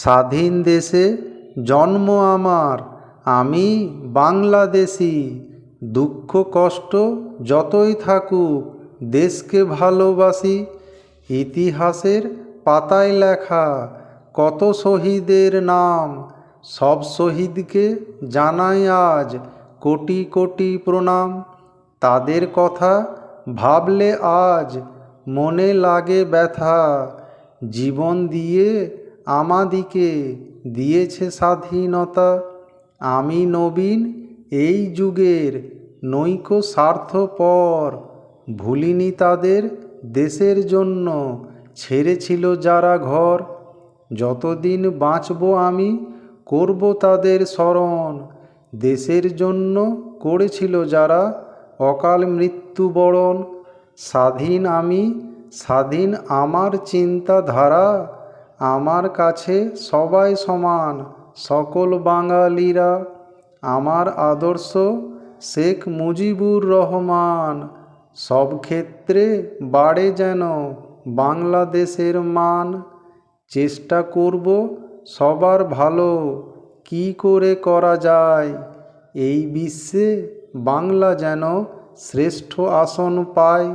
স্বাধীন দেশে জন্ম আমার, আমি বাংলাদেশি। দুঃখ কষ্ট যতই থাকুক, দেশকে ভালোবাসি। ইতিহাসের পাতায় লেখা কত শহীদের নাম, সব শহীদকে জানাই আজ কোটি কোটি প্রণাম। তাদের কথা ভাবলে আজ মনে লাগে ব্যথা। জীবন দিয়ে আমাদিকে দিয়েছে স্বাধীনতা। আমি নবীন এই যুগের নৈক স্বার্থপর ভুলিনি তাদের দেশের জন্য, ছেড়েছিল যারা ঘর। যতদিন বাঁচব আমি, করব তাদের স্মরণ। দেশের জন্য করেছিল যারা অকাল মৃত্যুবরণ। স্বাধীন আমি, স্বাধীন আমার চিন্তাধারা আমার কাছে সবাই সমান, সকল বাঙালিরা। আমার আদর্শ শেখ মুজিবুর রহমান। সব ক্ষেত্রে বাড়ে যেন বাংলাদেশের মান। চেষ্টা করব সবার ভালো, কি করে করা যায়? এই বিশ্বে বাংলা যেন শ্রেষ্ঠ আসন পায়।